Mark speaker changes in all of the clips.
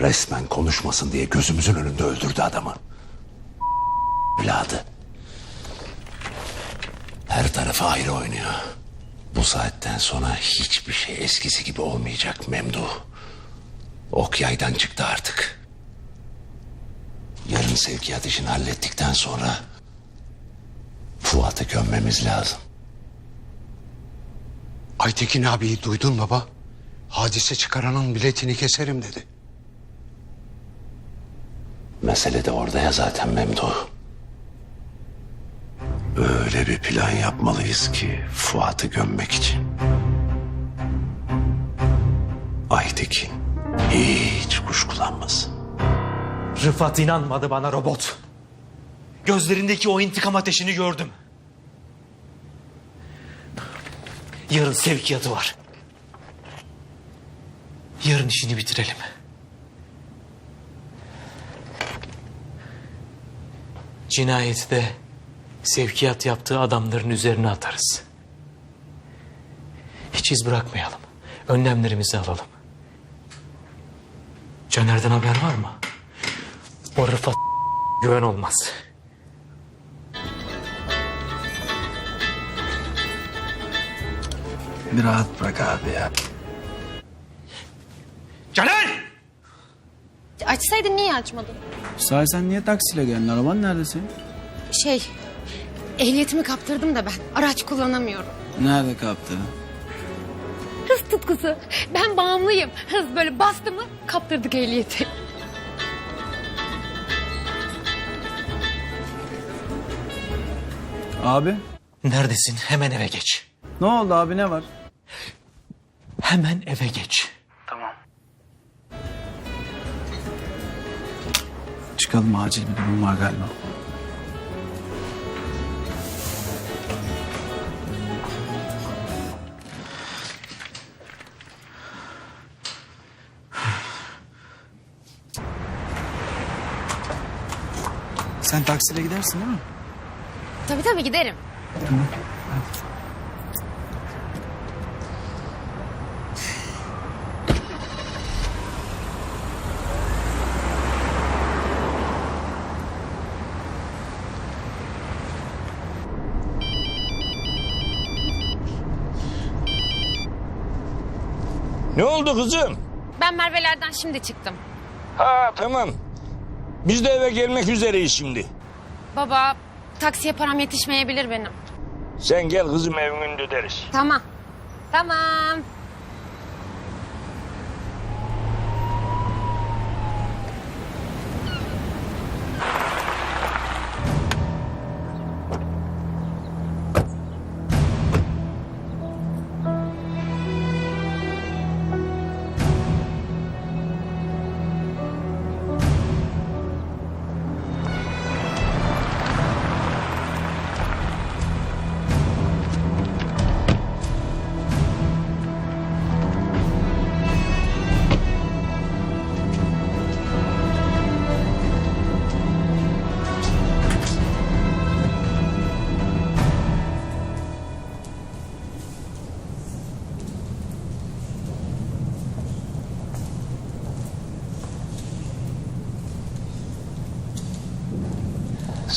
Speaker 1: Resmen konuşmasın diye gözümüzün önünde öldürdü adamı. Evladı. Her tarafı ayrı oynuyor. Bu saatten sonra hiçbir şey eskisi gibi olmayacak Memduh. Ok yaydan çıktı artık. Yarın sevkiyat işini hallettikten sonra Fuat'ı gömmemiz lazım.
Speaker 2: Aytekin abiyi duydun baba. Hadise çıkaranın biletini keserim dedi.
Speaker 1: Mesele de orada ya zaten Memduh. Öyle bir plan yapmalıyız ki Fuat'ı gömmek için. Aytekin hiç kuşkulanmasın.
Speaker 3: Rıfat inanmadı bana robot. Gözlerindeki o intikam ateşini gördüm. Yarın sevkiyatı var. Yarın işini bitirelim. Cinayeti de sevkiyat yaptığı adamların üzerine atarız. Hiç iz bırakmayalım. Önlemlerimizi alalım. Caner'den haber var mı? O Rıfat güven olmaz.
Speaker 4: Bir rahat bırak abi ya.
Speaker 3: Caner!
Speaker 5: Açsaydın niye açmadın?
Speaker 4: Sahi sen niye taksiyle geldin? Araban nerede senin?
Speaker 5: Şey, ehliyetimi kaptırdım da ben. Araç kullanamıyorum.
Speaker 4: Nerede kaptı?
Speaker 5: Hız tutkusu. Ben bağımlıyım. Hız böyle bastı mı kaptırdık ehliyeti.
Speaker 4: Abi
Speaker 3: Neredesin? Hemen eve geç.
Speaker 4: ne oldu abi ne var?
Speaker 3: Hemen eve geç.
Speaker 4: Çıkalım acil bir durum var galiba. Sen taksiyle gidersin değil mi?
Speaker 5: Tabii tabii giderim.
Speaker 6: Ne oldu kızım?
Speaker 5: Ben Merve'lerden şimdi çıktım.
Speaker 6: Ha tamam. Biz de eve gelmek üzereyiz şimdi.
Speaker 5: Baba, taksiye param yetişmeyebilir benim.
Speaker 6: Sen gel kızım evin önünde öderiz.
Speaker 5: Tamam. Tamam.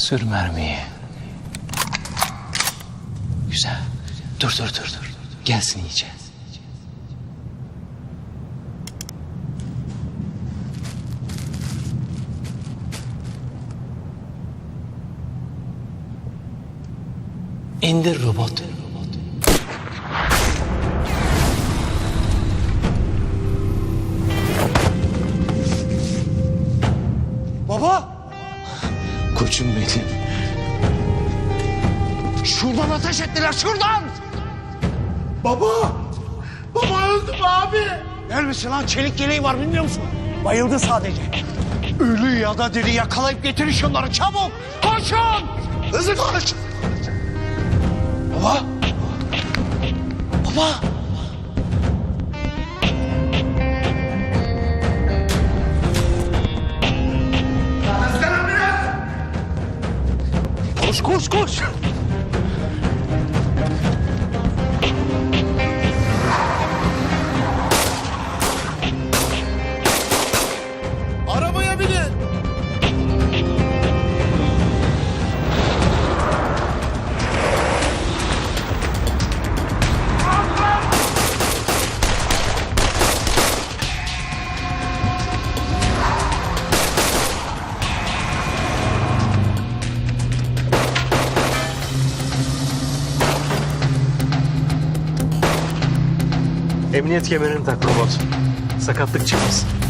Speaker 3: Sür mermiyi. Güzel. Dur dur dur dur. Gelsin iyice. İndir robot. Koçum benim.
Speaker 2: Şuradan ateş ettiler şuradan! Baba! Baba öldü mü abi? Gelmesin lan çelik yeleği var bilmiyor musun? Bayıldı sadece. Ölü ya da diri yakalayıp getirin şunları çabuk! Koşun! Hızlı koş! Baba! Baba! Koş koş
Speaker 3: Emniyet kemerini tak robot. Sakatlık çıkmasın.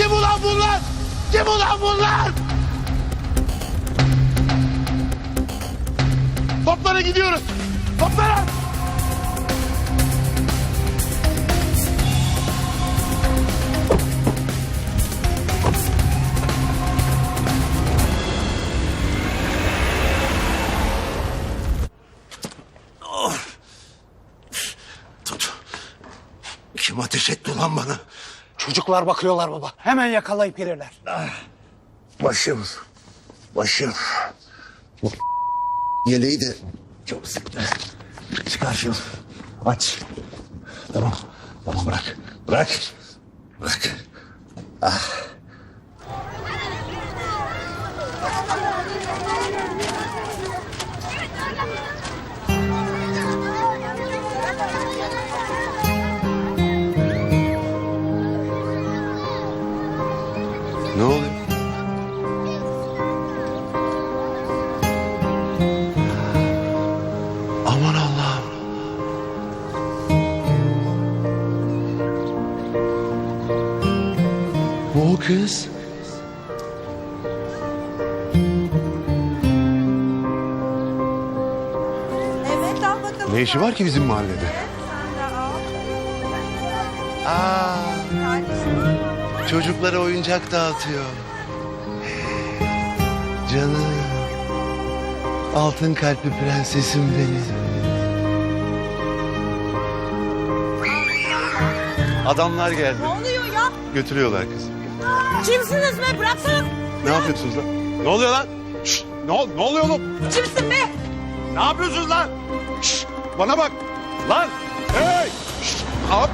Speaker 2: Kim ulan bunlar? Kim ulan bunlar? Toplara gidiyoruz. Toplara!
Speaker 7: Tut. Kim ateş etti ulan bana?
Speaker 2: Çocuklar bakıyorlar baba. Hemen yakalayıp gelirler.
Speaker 7: Başım. Başım. Bu yeleği de çok sıktı. Çıkar şunu. Aç. Tamam. Tamam bırak. Bırak. Bırak. Ne oluyor? Aman Allah'ım. Bu kız.
Speaker 5: Evet al bakalım.
Speaker 7: Ne işi var ki bizim mahallede?
Speaker 5: Sen de al.
Speaker 7: Aa,
Speaker 5: Kardeşim.
Speaker 7: Çocuklara oyuncak dağıtıyor. Canım. Altın kalpli prensesim benim. Adamlar geldi.
Speaker 5: Ne oluyor ya?
Speaker 7: Götürüyorlar kızı.
Speaker 5: Kimsiniz be? Bıraksana.
Speaker 7: Ne yapıyorsunuz lan? Ne oluyor lan? Şşt, ne, ol- ne oluyor oğlum?
Speaker 5: Kimsin be?
Speaker 7: Ne yapıyorsunuz lan? Şşt, bana bak. Lan. Hey. Şşt, yap-